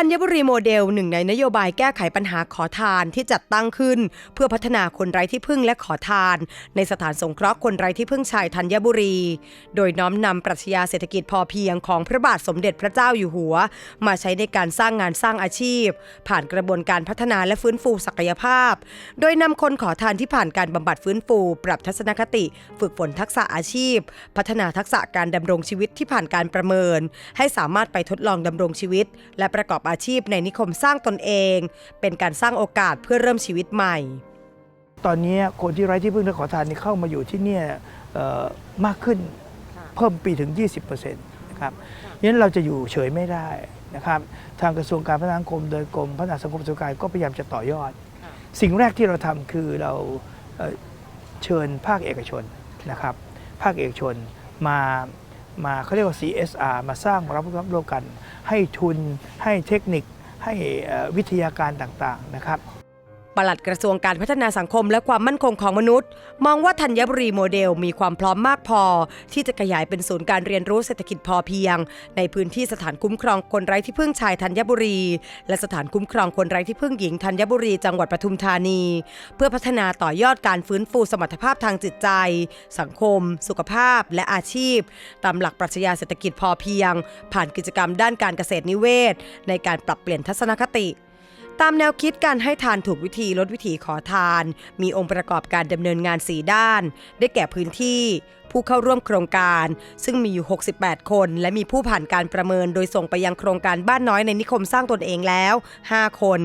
ธัญบุรีโมเดลหนึ่งในนโยบายแก้ไขปัญหาขอทานที่จัดตั้งขึ้น เพื่อพัฒนาคนไร้ที่พึ่งและขอทาน ในสถานสงเคราะห์คนไร้ที่พึ่งชายธัญบุรี โดยน้อมนำปรัชญาเศรษฐกิจพอเพียงของพระบาทสมเด็จพระเจ้าอยู่หัว มาใช้ในการสร้างงานสร้างอาชีพ ผ่านกระบวนการพัฒนาและฟื้นฟูศักยภาพ โดยนำคนขอทานที่ผ่านการบำบัดฟื้นฟู ปรับทัศนคติ ฝึกฝนทักษะอาชีพ พัฒนาทักษะการดำรงชีวิตที่ผ่านการประเมิน ให้สามารถไปทดลองดำรงชีวิต และประกอบอาชีพในนิคมสร้างตนเอง เป็นการสร้างโอกาสเพื่อเริ่มชีวิตใหม่ ตอนนี้คนที่ไร้ที่พึ่งและขอทานนี่เข้ามาอยู่ที่เนี่ยเอ่อมากขึ้นเพิ่มปีถึง 20%นะครับเพราะฉะนั้นเราจะอยู่เฉยไม่ได้นะครับทางกระทรวงการพัฒนาสังคมโดยกรมพัฒนาสังคมสุขการก็พยายามจะต่อยอด สิ่งแรกที่เราทำคือเราเอ่อเชิญภาคเอกชนนะครับ ภาคเอกชนมา มาเขาเรียกว่า CSR มาสร้างรับรับร่วมกัน ให้ทุน ให้เทคนิค ให้วิทยาการต่างๆนะครับ ปลัดกระทรวงการพัฒนาสังคมและความมั่นคงของมนุษย์ มองว่าธัญบุรีโมเดลมีความพร้อมมากพอ ที่จะขยายเป็นศูนย์การเรียนรู้เศรษฐกิจพอเพียง ในพื้นที่สถานคุ้มครองคนไร้ที่พึ่งชายธัญบุรี และสถานคุ้มครองคนไร้ที่พึ่งหญิงธัญบุรีจังหวัดปทุมธานี เพื่อพัฒนาต่อยอดการฟื้นฟูสมรรถภาพทางจิตใจ สังคม สุขภาพ และอาชีพ ตามหลักปรัชญาเศรษฐกิจพอเพียง ผ่านกิจกรรมด้านการเกษตรนิเวศ ในการปรับเปลี่ยนทัศนคติ ตามแนวคิดการให้ทานถูกวิธีลดวิธีขอทาน มีองค์ประกอบการดำเนินงาน 4 ด้าน ได้แก่พื้นที่ ผู้เข้าร่วมโครงการ ซึ่งมีอยู่ 68 คน และมีผู้ผ่านการประเมินโดยส่งไปยังโครงการบ้านน้อยในนิคมสร้างตนเองแล้ว 5 คน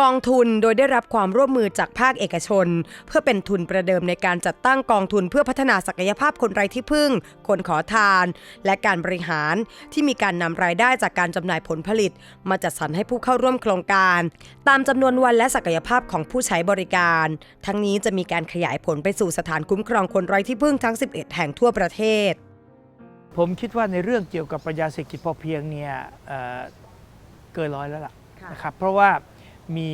กองทุนโดยได้รับความร่วมมือจากภาคเอกชน เพื่อเป็นทุนประเดิมในการจัดตั้งกองทุนเพื่อพัฒนาศักยภาพคนไร้ที่พึ่ง คนขอทาน และการบริหารที่มีการนำรายได้จากการจำหน่ายผลผลิต มาจัดสรรให้ผู้เข้าร่วมโครงการ ตามจำนวนวันและศักยภาพของผู้ใช้บริการ ทั้งนี้จะมีการขยายผลไปสู่สถานคุ้มครองคนไร้ที่พึ่งทั้ง 11 แห่งทั่วประเทศ ผมคิดว่าในเรื่องเกี่ยวกับปรัชญาเศรษฐกิจพอเพียงเนี่ยเเกินร้อยแล้วล่ะนะครับเพราะว่า มี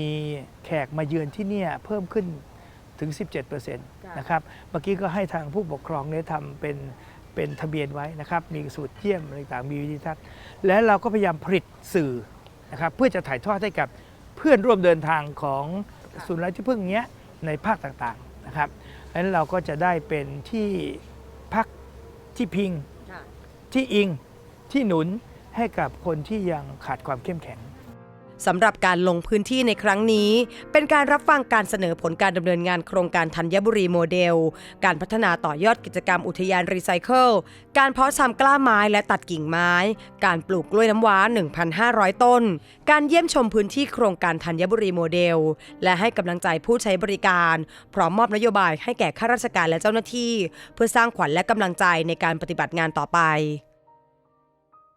แขกมาเยือนที่เนี่ยเพิ่มขึ้นถึง 17%นะครับ เมื่อกี้ก็ให้ทางผู้ปกครองเนี่ยทำเป็นเป็นทะเบียนไว้นะครับ มีสูตรเยี่ยมอะไรต่างๆมีวิธีทัศน์และเราก็พยายามผลิตสื่อนะครับเพื่อจะถ่ายทอดให้กับเพื่อนร่วมเดินทางของศูนย์ไร้ที่พึ่งเนี้ยในภาคต่างๆนะครับเพราะฉะนั้นเราก็จะได้เป็นที่พักที่พิงที่อิงที่หนุนให้กับคนที่ยังขาดความเข้มแข็ง สำหรับการลงพื้นที่ในครั้งนี้ เป็นการรับฟังการเสนอผลการดำเนินงานโครงการธัญบุรีโมเดล การพัฒนาต่อยอดกิจกรรมอุทยานรีไซเคิล การเพาะชำกล้าไม้และตัดกิ่งไม้ การปลูกกล้วยน้ำว้า 1,500 ต้น การเยี่ยมชมพื้นที่โครงการธัญบุรีโมเดล และให้กำลังใจผู้ใช้บริการ พร้อมมอบนโยบายให้แก่ข้าราชการและเจ้าหน้าที่ เพื่อสร้างขวัญและกำลังใจในการปฏิบัติงานต่อไป